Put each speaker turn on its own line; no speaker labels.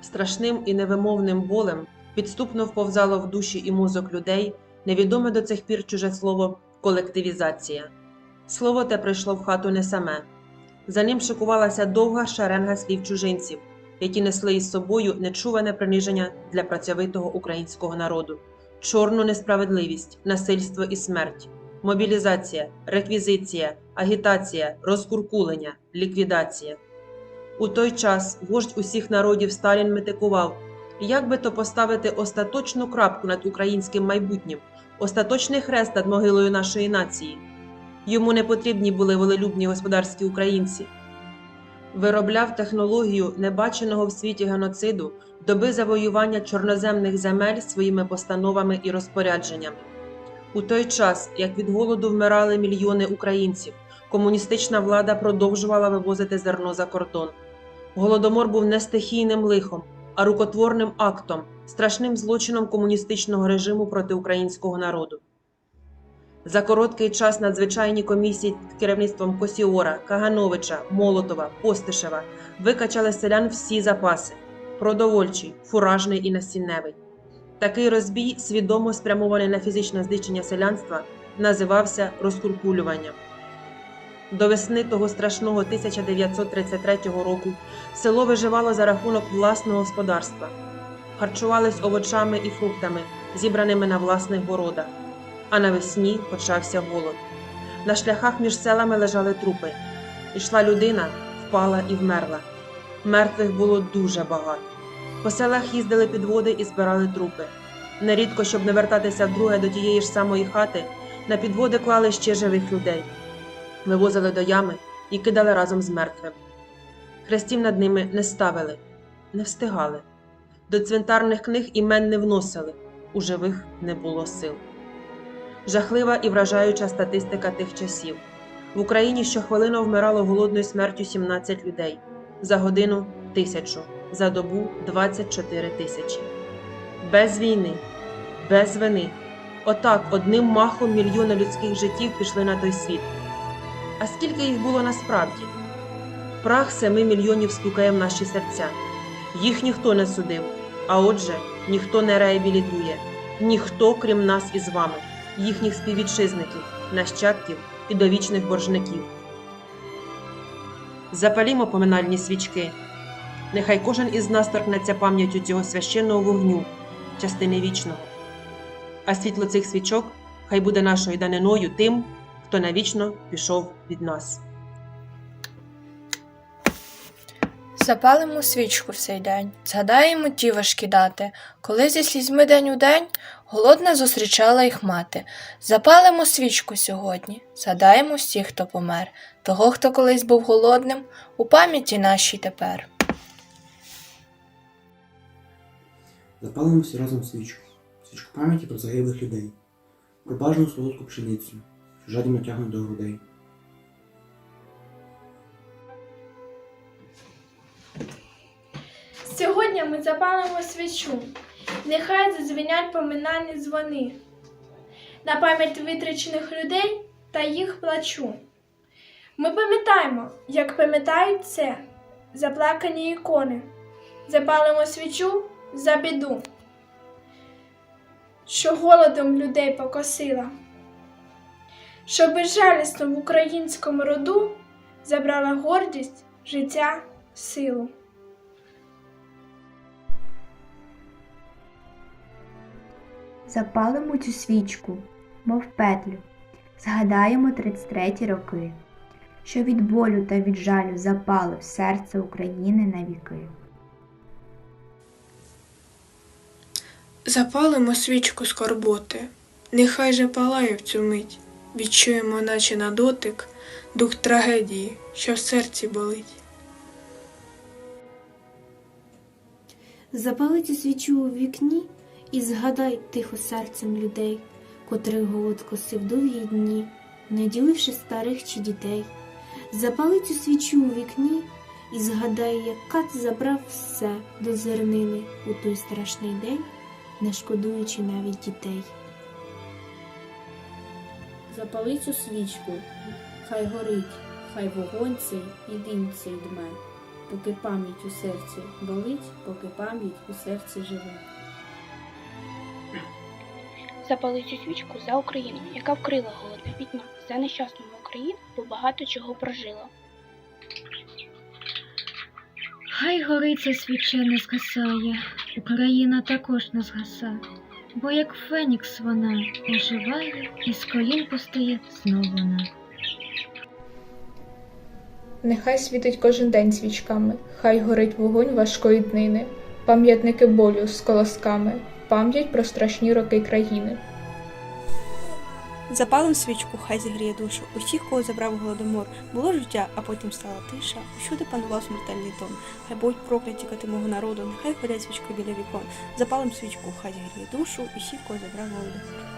страшним і невимовним болем підступно вповзало в душі і мозок людей невідоме до цих пір чуже слово колективізація. Слово те прийшло в хату не саме. За ним шикувалася довга шеренга слів чужинців, які несли із собою нечуване приниження для працьовитого українського народу, чорну несправедливість, насильство і смерть, мобілізація, реквізиція, агітація, розкуркулення, ліквідація. У той час вождь усіх народів Сталін метикував, як би то поставити остаточну крапку над українським майбутнім, остаточний хрест над могилою нашої нації. Йому не потрібні були волелюбні господарські українці. Виробляв технологію небаченого в світі геноциду доби завоювання чорноземних земель своїми постановами і розпорядженнями. У той час, як від голоду вмирали мільйони українців, комуністична влада продовжувала вивозити зерно за кордон. Голодомор був не стихійним лихом, а рукотворним актом, страшним злочином комуністичного режиму проти українського народу. За короткий час надзвичайні комісії під керівництвом Косіора, Кагановича, Молотова, Постишева викачали селян всі запаси продовольчий, фуражний і насінневий. Такий розбій, свідомо спрямований на фізичне знищення селянства, називався розкуркулюванням. До весни того страшного 1933 року село виживало за рахунок власного господарства, харчувались овочами і фруктами, зібраними на власних городах. А навесні почався голод. На шляхах між селами лежали трупи. Ішла людина, впала і вмерла. Мертвих було дуже багато. По селах їздили підводи і збирали трупи. Нерідко, щоб не вертатися вдруге до тієї ж самої хати, на підводи клали ще живих людей, вивозили до ями і кидали разом з мертвим. Хрестів над ними не ставили, не встигали. До цвинтарних книг імен не вносили, у живих не було сил. Жахлива і вражаюча статистика тих часів. В Україні щохвилину вмирало голодною смертю 17 людей, за годину тисячу, за добу 24 тисячі. Без війни, без вини. Отак одним махом мільйони людських життів пішли на той світ. А скільки їх було насправді? Прах семи мільйонів стукає в наші серця. Їх ніхто не судив, а отже, ніхто не реабілітує, ніхто, крім нас із вами їхніх співвітчизників, нащадків і довічних боржників. Запалімо поминальні свічки. Нехай кожен із нас торкнеться пам'яттю цього священного вогню, частини вічного. А світло цих свічок хай буде нашою даниною тим, хто навічно пішов від нас.
Запалимо свічку в цей день, згадаємо ті важкі дати, коли зі слізьми день у день голодна зустрічала їх мати. Запалимо свічку сьогодні, згадаємо всіх, хто помер, того, хто колись був голодним, у пам'яті нашій тепер.
Запалимо всі разом свічку, свічку пам'яті про загиблих людей, про бажану солодку пшеницю, жадібно тягне до грудей.
Сьогодні ми запалимо свічу, нехай задзвенять поминальні дзвони на пам'ять витрачених людей та їх плачу. Ми пам'ятаємо, як пам'ятають це заплакані ікони, запалимо свічу за біду, що голодом людей покосила, що безжалісно в українському роду забрала гордість, життя, силу.
Запалимо цю свічку, мов петлю, згадаємо 33 роки, що від болю та від жалю запали в серце України на віки.
Запалимо свічку скорботи, нехай же палає в цю мить, відчуємо, наче на дотик, дух трагедії, що в серці болить.
Запали цю свічу у вікні і згадай тихо серцем людей, котрих голод косив довгі дні, не діливши старих чи дітей. Запали цю свічу у вікні і згадай, як кат забрав все до зернини у той страшний день, не шкодуючи навіть дітей.
Запали цю свічку, хай горить, хай вогонь цей і дим цей дме.
поки пам'ять у серці болить, поки пам'ять у серці живе.
Запали цю свічку за Україну, яка вкрила голодна пітьма, за нещасну Україну, бо багато чого прожила.
Хай горить ця свіча не згасає, Україна також не згаса, бо як фенікс вона оживає, і з колін постає знов вона.
Нехай світить кожен день свічками, хай горить вогонь важкої днини, пам'ятники болю з колосками, пам'ять про страшні роки країни.
Запалим свічку, хай зігріє душу. Усіх, кого забрав голодомор, було життя, а потім стала тиша. Усюди панував смертельний тон. Хай будуть прокляті коти мого народу, нехай ходять свічки біля вікон. Запалим свічку, хай зігріє душу, усіх, кого забрав голодомор.